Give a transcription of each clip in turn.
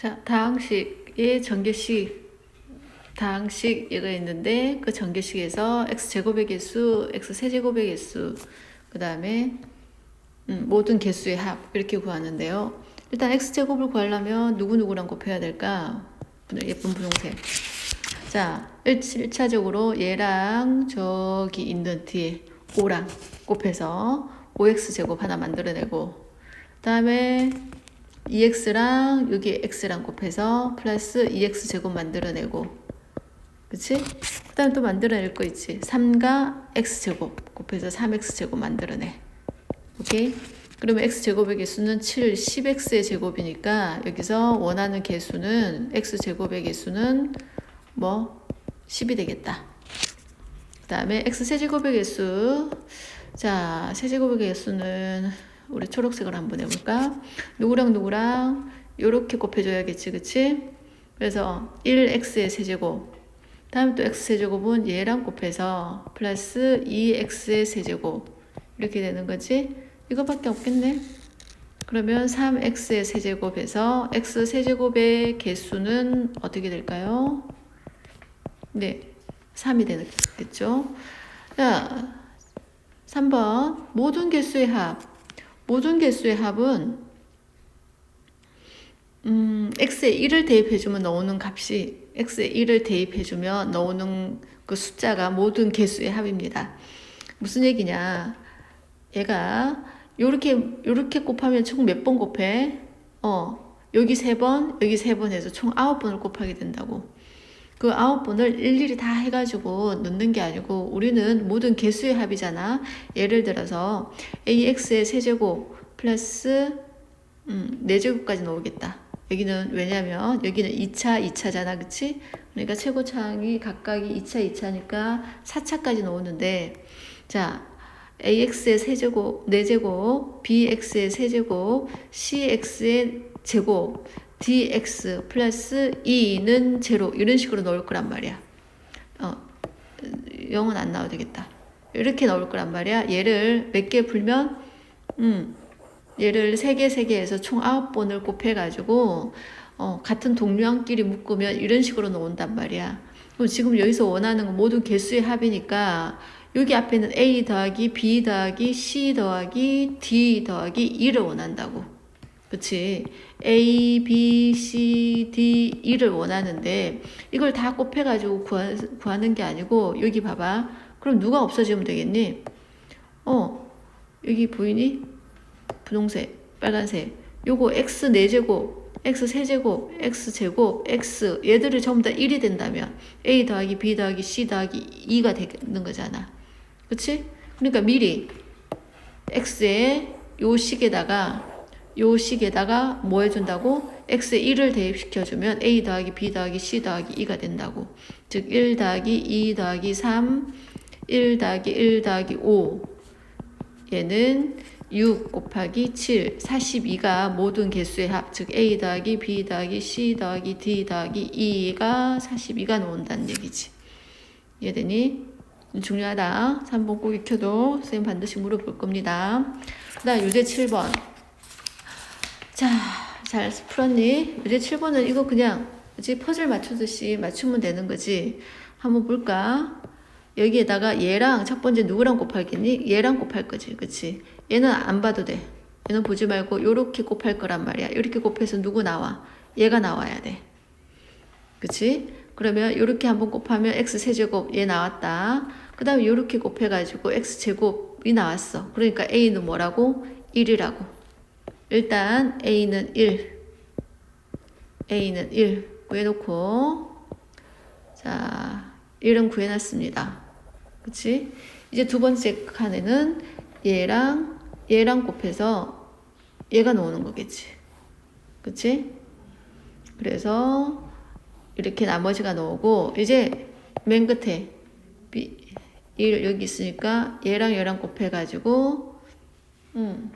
자, 다항식의 전개식, 다항식 얘가 있는데 그 전개식에서 x 제곱의 개수, x 세제곱의 개수, 그 다음에 음, 모든 개수의 합 이렇게 구하는데요. 일단 x 제곱을 구하려면 누구 누구랑 곱해야 될까? 예쁜 분홍색. 자, 1차적으로 얘랑 저기 있는 뒤에 5랑 곱해서 5x 제곱 하나 만들어내고 다음에 2x랑 여기 x랑 곱해서 플러스 2x 제곱 만들어내고 그치? 그 다음 또 만들어낼 거 있지 3과 x 제곱 곱해서 3x 제곱 만들어내 오케이? 그러면 x 제곱의 개수는 7, 10x의 제곱이니까 여기서 원하는 개수는 x 제곱의 개수는 뭐 10이 되겠다. 그 다음에 x 세제곱의 개수 자 세제곱의 개수는 우리 초록색을 한번 해볼까? 누구랑 누구랑 요렇게 곱해줘야겠지 그치? 그래서 1x의 세제곱 다음 또 x 세제곱은 얘랑 곱해서 플러스 2x의 세제곱 이렇게 되는 거지? 이거밖에 없겠네. 그러면 3x의 세제곱에서 x 세제곱의 개수는 어떻게 될까요? 네, 3이 되겠죠. 자, 3번 모든 개수의 합. 모든 개수의 합은 음, x에 1을 대입해주면 나오는 값이 x에 1을 대입해주면 나오는 그 숫자가 모든 개수의 합입니다. 무슨 얘기냐? 얘가 요렇게 요렇게 곱하면 총 몇 번 곱해? 어 여기 세 번, 여기 세 번 해서 총 아홉 번을 곱하게 된다고. 그 아홉 번을 일일이 다 해가지고 넣는 게 아니고 우리는 모든 개수의 합이잖아. 예를 들어서 ax의 세제곱 플러스 음, 4제곱까지 나오겠다. 여기는 왜냐면 여기는 2차, 2차잖아. 그치? 그러니까 최고차항이 각각이 2차, 2차니까 4차까지 나오는데 자 ax의 세제곱, 4제곱, bx의 세제곱, cx의 제곱, dx 플러스 2는 제로 이런 식으로 넣을 거란 말이야. 어, 0은 안 나와도 되겠다. 이렇게 넣을 거란 말이야. 얘를 몇 개 풀면 음, 얘를 3개, 3개 해서 총 9번을 곱해 가지고 어, 같은 동류항끼리 묶으면 이런 식으로 나온단 말이야. 그럼 지금 여기서 원하는 건 모든 개수의 합이니까 여기 앞에는 A 더하기 B 더하기 C 더하기 D 더하기 2를 원한다고. 그치? A, B, C, D, 2를 원하는데 이걸 다 곱해가지고 구하, 구하는 게 아니고 여기 봐봐. 그럼 누가 없어지면 되겠니? 어, 여기 보이니? 분홍색, 빨간색. 요거 X 4제곱, X 세제곱, X 제곱, X 얘들이 전부 다 1이 된다면 A 더하기 B 더하기 C 더하기 2가 되는 거잖아. 그치? 그러니까 미리 x에 요 식에다가 요 식에다가 뭐 해준다고? x에 1을 대입시켜주면 a 더하기 b 더하기 c 더하기 2가 된다고. 즉 1 더하기 2 더하기 3, 1 더하기 1 더하기 5 얘는 6 곱하기 7, 42가 모든 개수의 합, 즉 a 더하기 b 더하기 c 더하기 d 더하기 2가 42가 나온다는 얘기지. 이해되니? 중요하다. 3번 꼭 익혀도 선생님 반드시 물어볼 겁니다. 그 다음 유제 7번. 자, 잘 풀었니? 유제 7번은 이거 그냥 그치? 퍼즐 맞추듯이 맞추면 되는 거지. 한번 볼까? 여기에다가 얘랑 첫 번째 누구랑 곱하겠니? 얘랑 곱할 거지. 그치? 얘는 안 봐도 돼. 얘는 보지 말고 요렇게 곱할 거란 말이야. 요렇게 곱해서 누구 나와? 얘가 나와야 돼. 그치? 그러면 이렇게 한번 곱하면 x 세제곱 얘 나왔다. 그 다음에 이렇게 곱해가지고 x 제곱이 나왔어. 그러니까 a는 뭐라고? 1이라고. 일단 a는 1. a는 1 구해놓고 자 1은 구해놨습니다. 그치? 이제 두 번째 칸에는 얘랑 얘랑 곱해서 얘가 나오는 거겠지. 그치? 그래서 이렇게 나머지가 나오고 이제 맨 끝에 B 1 여기 있으니까 얘랑 얘랑 곱해가지고 음.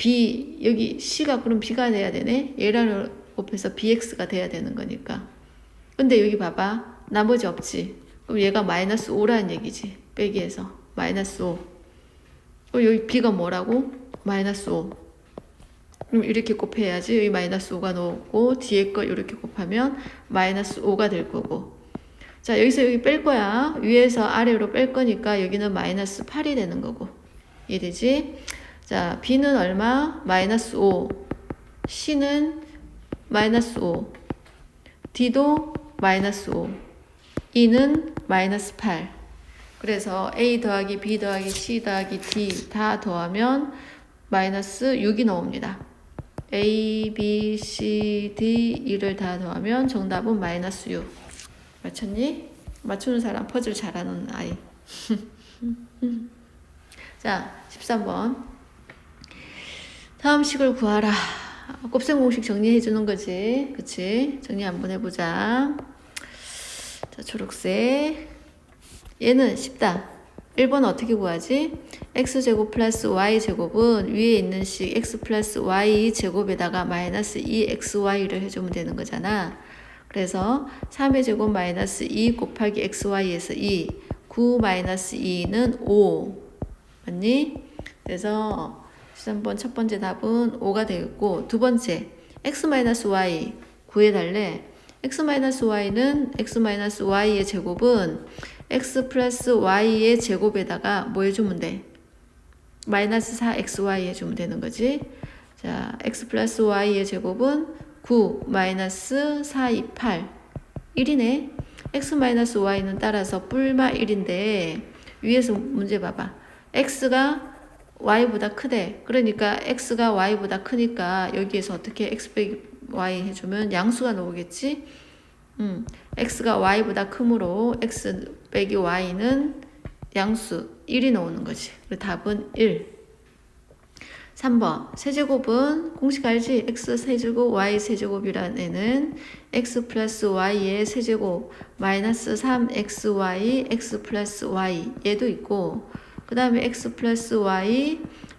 B 여기 C가 그럼 B가 돼야 되네? 얘랑 곱해서 BX가 돼야 되는 거니까. 근데 여기 봐봐. 나머지 없지. 그럼 얘가 마이너스 5라는 얘기지. 빼기해서. 마이너스 5 그럼 여기 B가 뭐라고? 마이너스 5 그럼 이렇게 곱해야지. 여기 마이너스 5가 나오고 뒤에 거 이렇게 곱하면 마이너스 5가 될 거고. 자 여기서 여기 뺄 거야. 위에서 아래로 뺄 거니까 여기는 마이너스 8이 되는 거고. 이해되지? 자 B는 얼마? 마이너스 5 C는 마이너스 5 D도 마이너스 5 E는 마이너스 8 그래서 A 더하기 B 더하기 C 더하기 D 다 더하면 마이너스 6이 나옵니다. A, B, C, D 이를 다 더하면 정답은 마이너스 6. 맞췄니? 맞추는 사람 퍼즐 잘하는 아이. 자, 13번. 다음 식을 구하라. 곱셈 공식 정리해 주는 거지. 그치? 정리 한번 해보자. 자, 초록색. 얘는 쉽다. 1번 어떻게 구하지? x제곱 플러스 y제곱은 위에 있는 식 x 플러스 y 제곱에다가 마이너스 2xy를 해주면 되는 거잖아. 그래서 3의 제곱 마이너스 2 곱하기 xy에서 2, 9 마이너스 2는 5. 맞니? 그래서 13번 첫 번째 답은 5가 되겠고 두 번째 x 마이너스 y 구해달래. x 마이너스 y는 x 마이너스 y의 제곱은 x 플러스 y의 제곱에다가 뭐 해주면 돼? 마이너스 4xy 해주면 되는 거지. 자, x 플러스 y의 제곱은 9 마이너스 4, 2, 8 1이네. x 마이너스 y는 따라서 뿔마 1인데 위에서 문제 봐봐. x가 y보다 크대. 그러니까 x가 y보다 크니까 여기에서 어떻게 x 빼기 y 해주면 양수가 나오겠지? 음, x가 y보다 크므로 x 빼기 y는 양수 1이 나오는 거지. 그래서 답은 1. 3번 세제곱은 공식 알지? x 세제곱 y 세제곱이라는 x 플러스 y의 세제곱 마이너스 3xy x 플러스 y 얘도 있고 그 다음에 x 플러스 y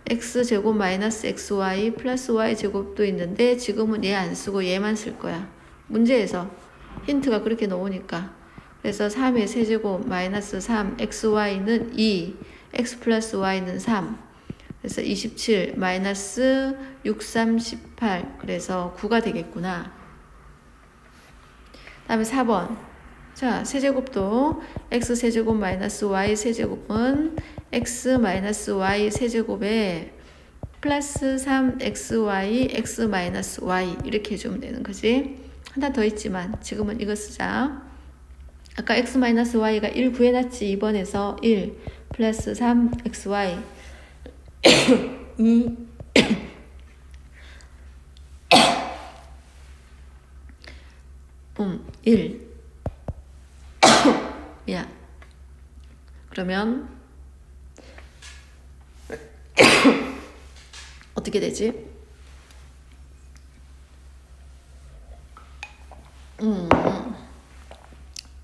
x 제곱 마이너스 xy 플러스 y 제곱도 있는데 지금은 얘 안 쓰고 얘만 쓸 거야. 문제에서 힌트가 그렇게 나오니까. 그래서 3의 세제곱 마이너스 3 xy는 2 x 플러스 y는 3 그래서 27 마이너스 6 3 18 그래서 9가 되겠구나. 다음에 4번 자 세제곱도 x 세제곱 마이너스 y 세제곱은 x 마이너스 y 세제곱에 플러스 3xy x 마이너스 y 이렇게 해주면 되는 거지. 하나 더 있지만 지금은 이거 쓰자. 아까 x 마이너스 y가 1 구해놨지 2번에서 1 플러스 3xy 2 음, 1 미안 그러면 어떻게 되지? 음,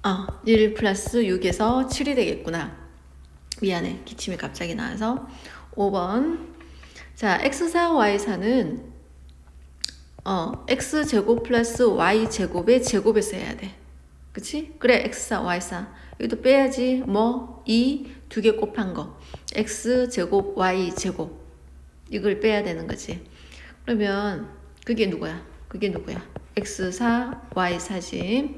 아, 1 플러스 6에서 7이 되겠구나. 미안해. 기침이 갑자기 나와서. 5번. 자, x4, y4는 어, x제곱 플러스 y제곱의 제곱에서 해야 돼. 그치? 그래, x4, y4. 여기도 빼야지. 뭐? 2, 두 개 곱한 거. x제곱, y제곱. 이걸 빼야 되는 거지. 그러면 그게 누구야? 그게 누구야? x4, y4지.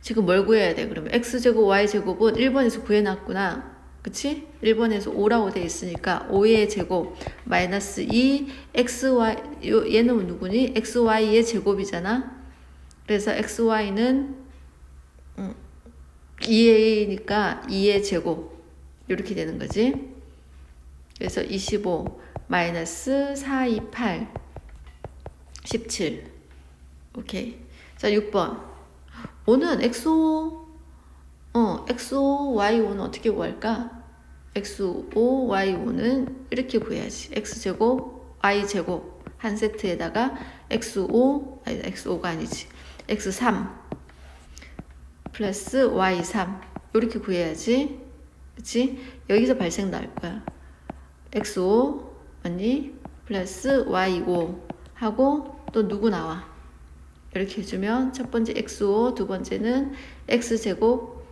지금 뭘 구해야 돼? 그러면 x제곱, y제곱은 1번에서 구해놨구나. 그치? 1번에서 5라고 돼 있으니까 5의 제곱 마이너스 2 xy 요, 얘는 누구니? xy의 제곱이잖아. 그래서 xy는 음, 2a니까 2의 제곱 이렇게 되는 거지. 그래서 25 마이너스 4, 2, 8 17 오케이. 자 6번 5는 xo 어 xo y5는 어떻게 구할까? xo y5는 이렇게 구해야지. x제곱 y제곱 한 세트에다가 xo 아니 xo가 아니지. X3 플러스 y3 이렇게 구해야지. 그치? 여기서 발생 나올 거야. xo 맞니? 플러스 y5 하고 또 누구 나와? 이렇게 해주면 첫 번째 xo 두 번째는 x제곱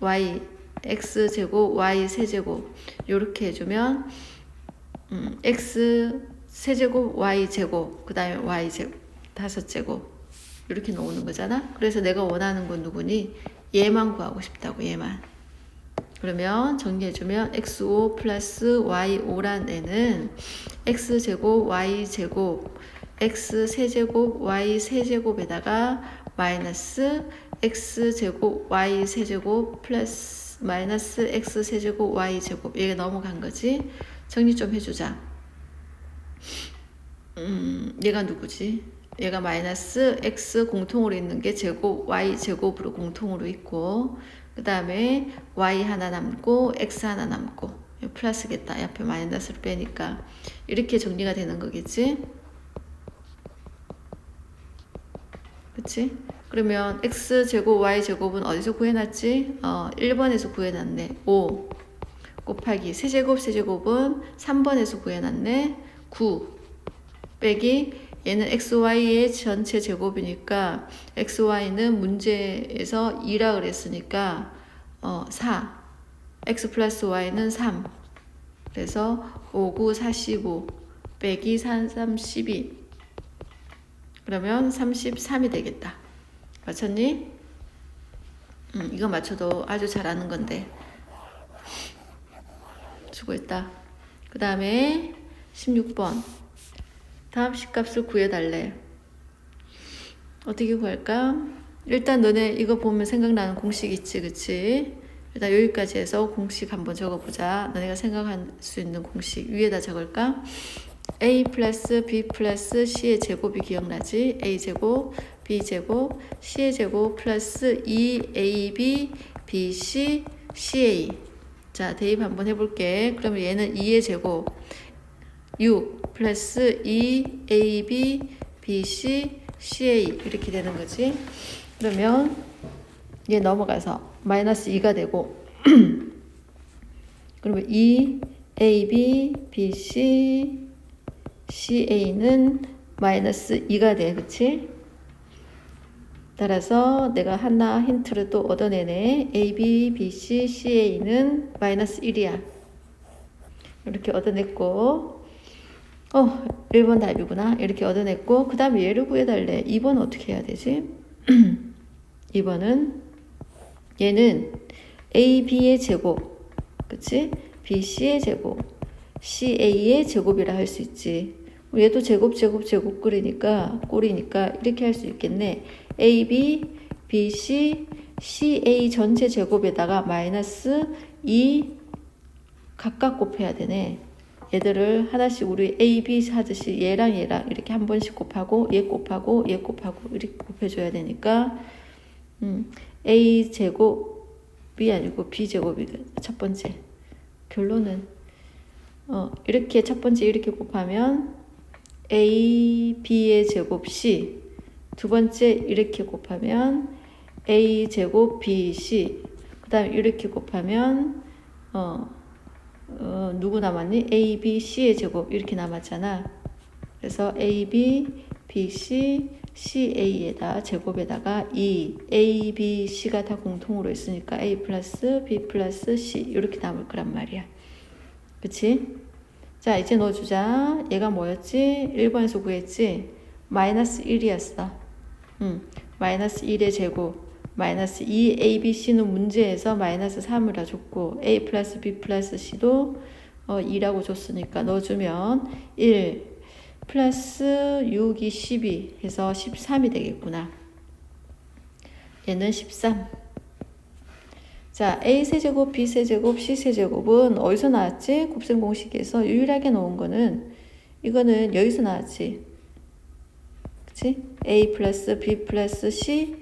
y x제곱 y 세제곱 이렇게 해주면 음, x 세제곱 y 제곱 그 다음에 y 제곱 다섯 제곱 이렇게 나오는 거잖아. 그래서 내가 원하는 건 누구니? 얘만 구하고 싶다고 얘만. 그러면 정리해주면 x5 플러스 y5란 애는 x제곱 y제곱 x 세제곱 y 세제곱에다가 마이너스 x제곱 y 세제곱 플러스 마이너스 x 세제곱 y 제곱 얘가 넘어간 거지 정리 좀 해주자 음 얘가 누구지 얘가 마이너스 x 공통으로 있는 게 제곱 y 제곱으로 공통으로 있고 그 다음에 y 하나 남고 x 하나 남고 플러스겠다 옆에 마이너스를 빼니까 이렇게 정리가 되는 거겠지 그치? 그러면 x 제곱 y 제곱은 어디서 구해놨지? 어, 1번에서 구해놨네. 5 곱하기 세제곱 세제곱은 3번에서 구해놨네. 9 빼기 얘는 xy의 전체 제곱이니까 xy는 문제에서 2라 그랬으니까 어, 4 x 플러스 y는 3 그래서 5, 9, 45 빼기 3, 3, 12 그러면 33이 되겠다. 맞췄니? 음, 이거 맞춰도 아주 잘하는 건데. 수고했다. 그 다음에 16번. 다음 식값을 구해달래. 어떻게 구할까? 일단 너네 이거 보면 생각나는 공식 있지, 그치? 일단 여기까지 해서 공식 한번 적어보자. 너네가 생각할 수 있는 공식 위에다 적을까? a 플러스 b 플러스 c의 제곱이 기억나지? a 제곱, b 제곱, c의 제곱 플러스 2ab, bc, ca. 자, 대입 한번 해볼게. 그러면 얘는 2의 제곱, 6 플러스 2ab, bc, ca 이렇게 되는 거지. 그러면 얘 넘어가서 마이너스 2가 되고 그러면 2ab, bc, CA는 마이너스 2가 돼. 그치? 따라서 내가 하나 힌트를 또 얻어내네. A, B, B, C, CA는 마이너스 1이야. 이렇게 얻어냈고, 어, 1번 답이구나. 이렇게 얻어냈고, 그 다음에 얘를 구해달래. 2번 어떻게 해야 되지? 2번은, 얘는 A, B의 제곱, 그치? B, C의 제곱, CA의 제곱이라 할 수 있지. 얘도 제곱 제곱 제곱 끓이니까 꼴이니까 이렇게 할 수 있겠네. AB, BC, CA 전체 제곱에다가 마이너스 2 각각 곱해야 되네. 얘들을 하나씩 우리 A, B 하듯이 얘랑 얘랑 이렇게 한 번씩 곱하고 얘 곱하고 얘 곱하고 이렇게 곱해줘야 되니까 음, A 제곱이 아니고 B 제곱이 첫 번째. 결론은 어, 이렇게 첫 번째 이렇게 곱하면 a, b의 제곱 c. 두 번째 이렇게 곱하면 a 제곱 b, c. 그 다음에 이렇게 곱하면 어, 어, 누구 남았니? a, b, c의 제곱 이렇게 남았잖아. 그래서 a, b, b, c, c, a에다 제곱에다가 2, a, b, c가 다 공통으로 있으니까 a 플러스 b 플러스 c 이렇게 남을 거란 말이야. 그치? 자, 이제 넣어주자. 얘가 뭐였지? 1번에서 구했지? 마이너스 1이었어. 응. 마이너스 1의 제곱. 마이너스 2 a, b, c는 문제에서 마이너스 3을 다 줬고 a 플러스 b 플러스 c도 어, 2라고 줬으니까 넣어주면 1 플러스 6이 12 해서 13이 되겠구나. 얘는 13. 자, A 세제곱, B 세제곱, C 세제곱은 어디서 나왔지? 곱셈 공식에서 유일하게 나온 거는 이거는 여기서 나왔지. 그치? A 플러스 B 플러스 C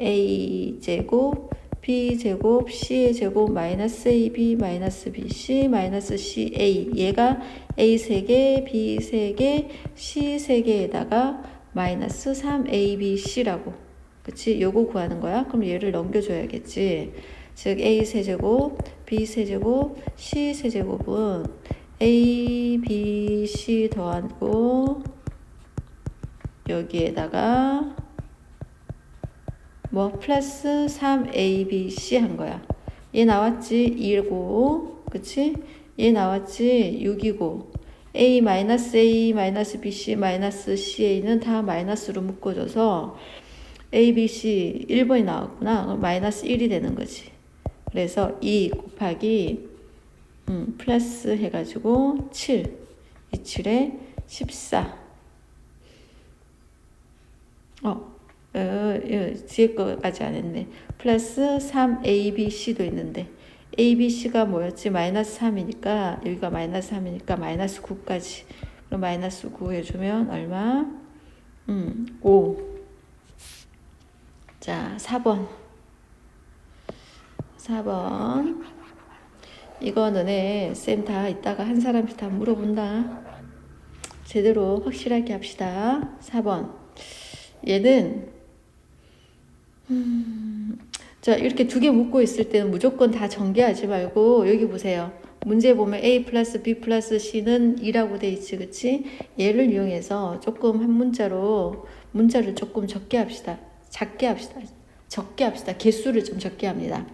A 제곱 B 제곱 C의 제곱 마이너스 AB 마이너스 BC 마이너스 CA 얘가 A 세개 B 세개 C 세개에다가 마이너스 3ABC라고 그치? 요거 구하는 거야? 그럼 얘를 넘겨줘야겠지. 즉 A 세제곱, B 세제곱, C 세제곱은 A, B, C 더하고 여기에다가 뭐 플러스 3A, B, C 한 거야. 얘 나왔지? 2고 그치? 얘 나왔지? 6이고 A 마이너스 A 마이너스 BC 마이너스 CA는 다 마이너스로 묶어줘서 A, B, C 1번이 나왔구나. 마이너스 1이 되는 거지. 그래서 2 곱하기 음, 플러스 해가지고 7 2, 7에 14 어, 어, 어, 뒤에 거까지 안 했네. 플러스 3 A, B, C도 있는데. A, B, C가 뭐였지? 마이너스 3이니까 여기가 마이너스 3이니까 마이너스 9까지. 그럼 마이너스 9 해주면 얼마? 음, 5 자, 4번. 4번. 이거 너네 쌤다 이따가 한 사람씩 다 물어본다. 제대로 확실하게 합시다. 4번. 얘는 음, 자 이렇게 두 개 묶고 있을 때는 무조건 다 전개하지 말고 여기 보세요. 문제 보면 A 플러스 B 플러스 C는 2라고 돼 있지 그치? 얘를 이용해서 조금 한 문자로 문자를 조금 적게 합시다. 작게 합시다. 적게 합시다. 개수를 좀 적게 합니다.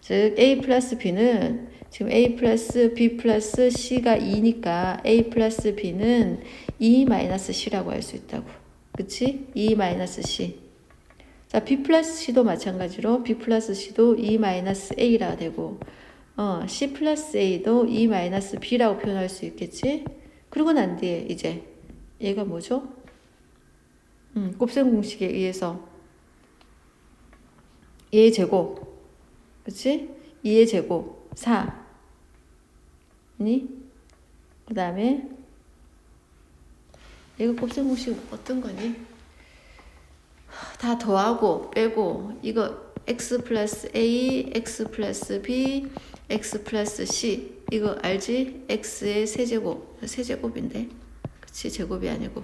즉 A 플러스 B는 지금 A 플러스 B 플러스 C가 2니까 A 플러스 B는 2 마이너스 C라고 할 수 있다고. 그치? 2 마이너스 C 자, B 플러스 C도 마찬가지로 B 플러스 C도 2 마이너스 A라 되고, 어, C 플러스 A도 2 마이너스 B라고 표현할 수 있겠지? 그러고 난 뒤에 이제 얘가 뭐죠? 음, 곱셈 공식에 의해서 얘의 제곱, 그치? 2의 제곱, 4. 니? 그 다음에 얘가 곱셈 공식 어떤 거니? 다 더하고 빼고 이거 x 플러스 a, x 플러스 b, x 플러스 c 이거 알지? x의 세제곱 세제곱인데. 그치? 제곱이 아니고.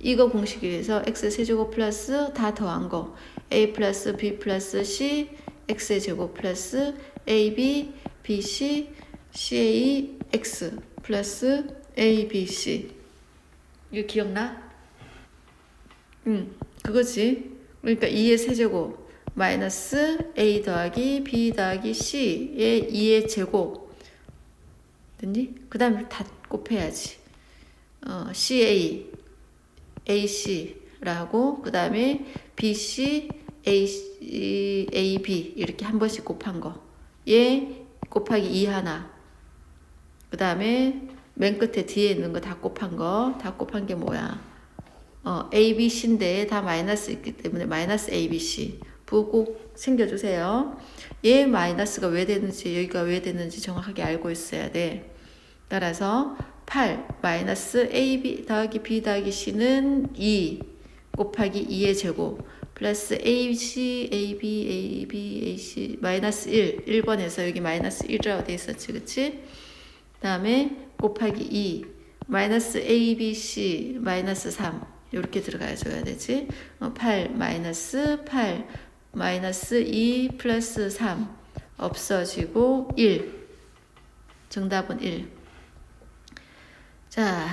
이거 공식에 의해서 x 세제곱 플러스 다 더한 거. a 플러스 b 플러스 c x의 제곱 플러스 ab, bc, ca, x 플러스 a, b, c. 이거 기억나? 응 그거지. 그러니까 2의 세제곱 마이너스 a 더하기 b 더하기 c의 2의 제곱. 됐니? 그 다음에 다 곱해야지. 어, ca ac라고 그 다음에 bc ab 이렇게 한 번씩 곱한 거얘 곱하기 2 하나. 그 다음에 맨 끝에 뒤에 있는 거 다 곱한 거. 다 곱한 게 뭐야 어, A, B, C인데 다 마이너스 있기 때문에 마이너스 A, B, C 부호 꼭 챙겨주세요. 얘 마이너스가 왜 되는지 여기가 왜 되는지 정확하게 알고 있어야 돼. 따라서 8 마이너스 A, B 더하기 B 더하기 C는 2 곱하기 2의 제곱 플러스 A, C, A, B, A, B, A, C 마이너스 1 1번에서 여기 마이너스 1이라고 돼 있었지 그치? 다음에 곱하기 2 마이너스 A, B, C 마이너스 3 이렇게 들어가 줘야 되지. 8 마이너스 8 마이너스 2 플러스 3 없어지고 1. 정답은 1. 자,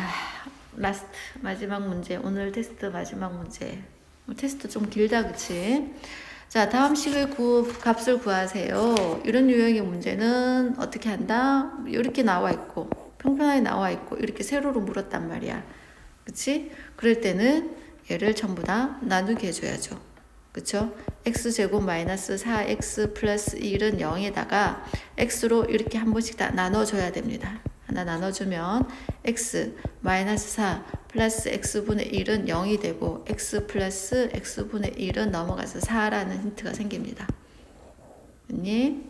라스트 마지막 문제. 오늘 테스트 마지막 문제. 뭐 테스트 좀 길다 그치? 자, 다음 식의 구, 값을 구하세요. 이런 유형의 문제는 어떻게 한다? 이렇게 나와 있고 평평하게 나와 있고 이렇게 세로로 물었단 말이야. 그치? 그럴 때는 얘를 전부 다 나누게 해줘야죠. 그쵸? x제곱 마이너스 4x 플러스 1은 0에다가 x로 이렇게 한 번씩 다 나눠줘야 됩니다. 하나 나눠주면 x 마이너스 4 플러스 x분의 1은 0이 되고 x 플러스 x분의 1은 넘어가서 4라는 힌트가 생깁니다. 언니?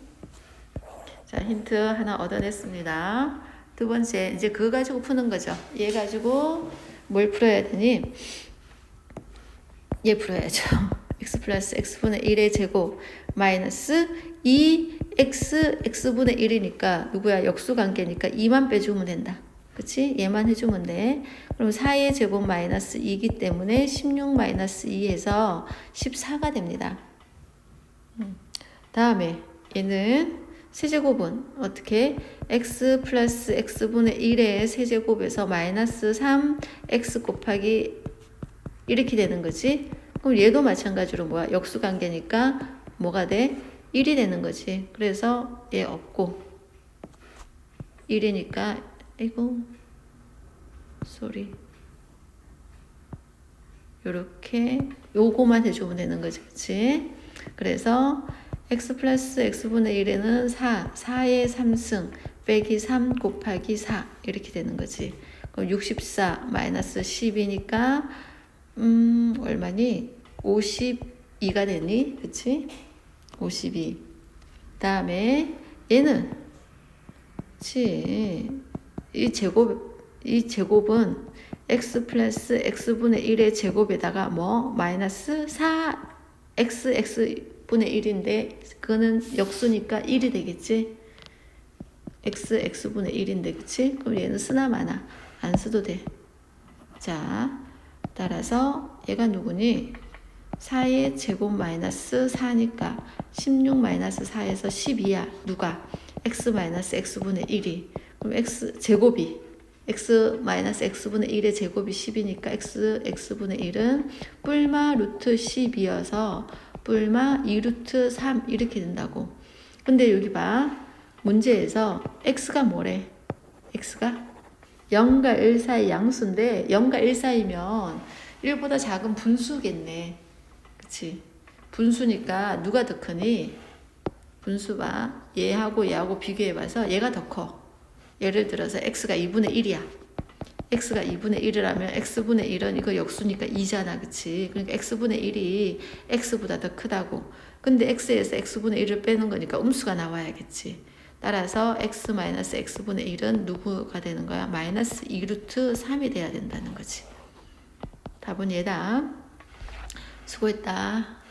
자, 힌트 하나 얻어냈습니다. 두 번째, 이제 그거 가지고 푸는 거죠. 얘 가지고 뭘 풀어야 되니? 얘 풀어야죠. x 플러스 x분의 1의 제곱 마이너스 2x x분의 1이니까 누구야? 역수 관계니까 2만 빼주면 된다. 그치? 얘만 해주면 돼. 그럼 4의 제곱 마이너스 2이기 때문에 16 마이너스 2에서 14가 됩니다. 음. 다음에 얘는 세제곱은 어떻게? x 플러스 x분의 1의 세제곱에서 마이너스 3 x 곱하기 이렇게 되는 거지. 그럼 얘도 마찬가지로 뭐야? 역수 관계니까 뭐가 돼? 1이 되는 거지. 그래서 얘 없고 1이니까 이거 쏘리. 요렇게 요거만 해주면 되는 거지, 그치? 그래서 x 플러스 x분의 1에는 4, 4의 3승 빼기 3 곱하기 4 이렇게 되는 거지. 그럼 64 마이너스 10이니까 음 얼마니? 52가 되니? 그치? 52. 다음에 얘는 그치? 이 제곱 이 제곱은 x 플러스 x분의 1의 제곱에다가 뭐 마이너스 4 x x 분의 1인데 그거는 역수니까 1이 되겠지? x x분의 1인데 그치? 그럼 얘는 쓰나 마나 안 써도 돼. 자 따라서 얘가 누구니? 4의 제곱 마이너스 4니까 16 마이너스 4에서 12야. 누가? x 마이너스 x분의 1이. 그럼 x 제곱이 x 마이너스 x분의 1의 제곱이 10이니까 x x분의 1은 뿔마 루트 10이어서 뿔마 2 루트 3 이렇게 된다고. 근데 여기 봐. 문제에서 x가 뭐래? x가 0과 1 사이 양수인데 0과 1 사이면 1보다 작은 분수겠네. 그치? 분수니까 누가 더 크니? 분수 봐. 얘하고 얘하고 비교해봐서 얘가 더 커. 예를 들어서 x가 2분의 1이야. X가 2분의 1이라면 x분의 1은 이거 역수니까 2잖아. 그치? 그러니까 x분의 1이 x보다 더 크다고. 근데 x에서 x분의 1을 빼는 거니까 음수가 나와야겠지. 따라서 x 마이너스 x분의 1은 누구가 되는 거야? 마이너스 2루트 3이 돼야 된다는 거지. 답은 얘다. 수고했다.